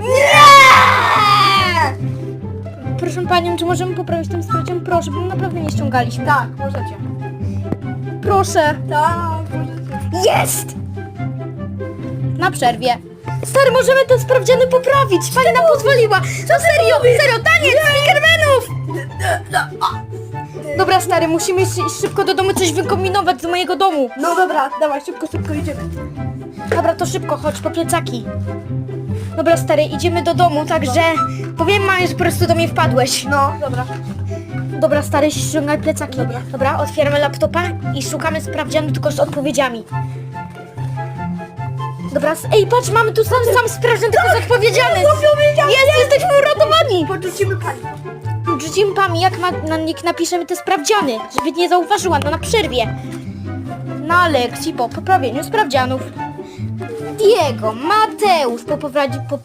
Nie! Proszę panią, czy możemy poprawić ten sprawdzian? Proszę, bo naprawdę nie ściągaliśmy. Tak, możecie. Proszę. Tak, możecie. Jest! Na przerwie. Stary, możemy te sprawdziany poprawić. Pani nam pozwoliła. No serio, serio, taniec Snickermanów! Dobra, stary, musimy iść szybko do domu coś wykombinować z mojego domu. No dobra, dawaj, szybko, szybko idziemy. Dobra, to szybko, chodź po plecaki. Dobra, stary, idziemy do domu, także powiem mamie, że po prostu do mnie wpadłeś. No, dobra. Dobra, stary, ściągaj plecaki. Dobra. Dobra, otwieramy laptopa i szukamy sprawdzianu tylko z odpowiedziami. Dobra, s- ej, patrz, mamy tu sam, sam sprawdzian tylko z odpowiedziami. Jest, jesteśmy uratowani. Podrzucimy pani. Rzucimy pami, jak ma, na niech napiszemy te sprawdziany, żeby nie zauważyła, no na przerwie. Na lekcji po poprawieniu sprawdzianów. Diego, Mateusz po, poprawi, po